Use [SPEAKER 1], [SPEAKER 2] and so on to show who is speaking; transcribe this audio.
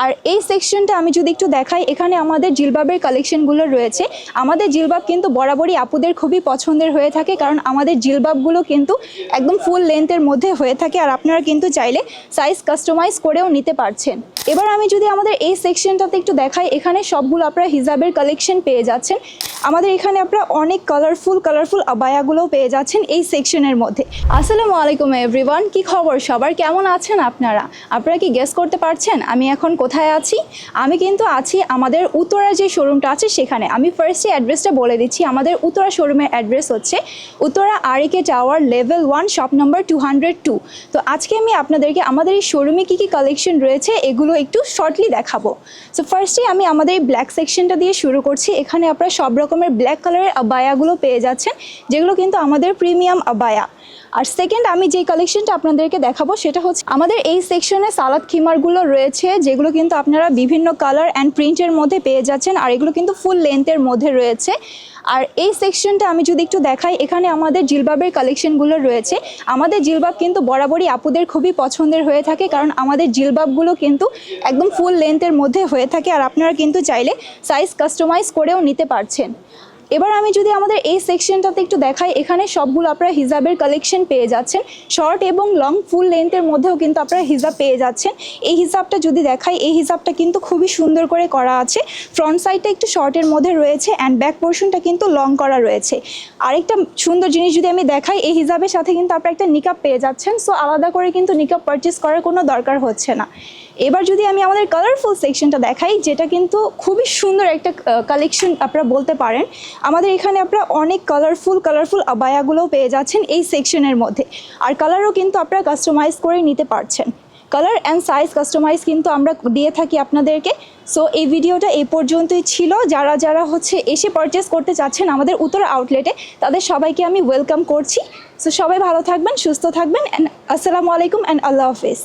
[SPEAKER 1] আর এই সেকশনটা আমি যদি একটু দেখাই, এখানে আমাদের জিলবাবের কালেকশনগুলো রয়েছে। আমাদের জিলবাব কিন্তু বরাবরই আপুদের খুবই পছন্দের হয়ে থাকে, কারণ আমাদের জিলবাবগুলো কিন্তু একদম ফুল লেন্থের মধ্যে হয়ে থাকে, আর আপনারা কিন্তু চাইলে সাইজ কাস্টমাইজ করেও নিতে পারছেন। এবার আমি যদি আমাদের এই সেকশনটাতে একটু দেখাই, এখানে সবগুলো আপনারা হিজাবের কালেকশন পেয়ে যাচ্ছেন। আমাদের এখানে আপনারা অনেক কালারফুল কালারফুল আবায়াগুলোও পেয়ে যাচ্ছেন এই সেকশনের মধ্যে। আসসালামু আলাইকুম এভরিওয়ান কি খবর? সবার কেমন আছেন আপনারা? আপনারা কি গেস করতে পারছেন? আমি এখন কোথায় আছি? আমি কিন্তু আছি আমাদের উত্তরা যে শোরুমটা আছে সেখানে। আমি ফার্স্টে অ্যাড্রেসটা বলে দিচ্ছি। আমাদের উত্তরা শোরুমের অ্যাড্রেস হচ্ছে Uttara RK tower level one shop number two hundred two তো আজকে আমি আপনাদেরকে আমাদের এই শোরুমে কী কী কালেকশন রয়েছে এগুলো একটু শর্টলি দেখাবো। সো ফার্স্টে আমি আমাদের এই ব্ল্যাক সেকশনটা দিয়ে শুরু করছি। এখানে আপনারা সব রকমের ব্ল্যাক কালারের আবায়াগুলো পেয়ে যাচ্ছেন, যেগুলো কিন্তু আমাদের প্রিমিয়াম আবায়া আর সেকেন্ড আমি যে কালেকশনটা আপনাদেরকে দেখাবো সেটা হচ্ছে আমাদের এই সেকশনে সালাদ খিমারগুলো রয়েছে, যেগুলো কিন্তু আপনারা বিভিন্ন কালার অ্যান্ড প্রিন্টের মধ্যে পেয়ে যাচ্ছেন, আর এগুলো কিন্তু ফুল লেন্থের মধ্যে রয়েছে। আর এই সেকশনটা আমি যদি একটু দেখাই, এখানে আমাদের জিলবাবের কালেকশনগুলো রয়েছে। আমাদের জিলবাব কিন্তু বরাবরই আপুদের খুবই পছন্দের হয়ে থাকে, কারণ আমাদের জিলবাবগুলো কিন্তু একদম ফুল লেন্থের মধ্যে হয়ে থাকে, আর আপনারা কিন্তু চাইলে সাইজ কাস্টমাইজ করেও নিতে পারছেন। এবার আমি যদি আমাদের এই সেকশনটাতে একটু দেখাই, এখানে সবগুলো আপনারা হিজাবের কালেকশন পেয়ে যাচ্ছেন। শর্ট এবং লং ফুল লেন্থের মধ্যেও কিন্তু আপনারা হিজাব পেয়ে যাচ্ছেন। এই হিসাবটা যদি দেখাই, এই হিসাবটা কিন্তু খুবই সুন্দর করে করা আছে। ফ্রন্ট সাইডটা একটু শর্টের মধ্যে রয়েছে অ্যান্ড ব্যাক পোর্শনটা কিন্তু লং করা রয়েছে। আরেকটা সুন্দর জিনিস যদি আমি দেখাই, এই হিসাবের সাথে কিন্তু আপনারা একটা নিকাপ পেয়ে যাচ্ছেন। সো আলাদা করে কিন্তু নিকাপ পারচেস করার কোনো দরকার হচ্ছে না। এবার যদি আমি আমাদের কালারফুল সেকশনটা দেখাই, যেটা কিন্তু খুবই সুন্দর একটা কালেকশন আপনারা বলতে পারেন, আমাদের এখানে আপনারা অনেক কালারফুল কালারফুল আবায়াগুলোও পেয়ে যাচ্ছেন এই সেকশনের মধ্যে। আর কালারও কিন্তু আপনারা কাস্টমাইজ করে নিতে পারছেন। কালার অ্যান্ড সাইজ কাস্টমাইজ কিন্তু আমরা দিয়ে থাকি আপনাদেরকে। সো এই ভিডিওটা এই পর্যন্তই ছিল। যারা যারা হচ্ছে এসে পারচেস করতে চাচ্ছেন আমাদের উত্তর আউটলেটে তাদের সবাইকে আমি ওয়েলকাম করছি। সো সবাই ভালো থাকবেন, সুস্থ থাকবেন অ্যান্ড আসসালামু আলাইকুম অ্যান্ড আল্লাহ হাফিজ।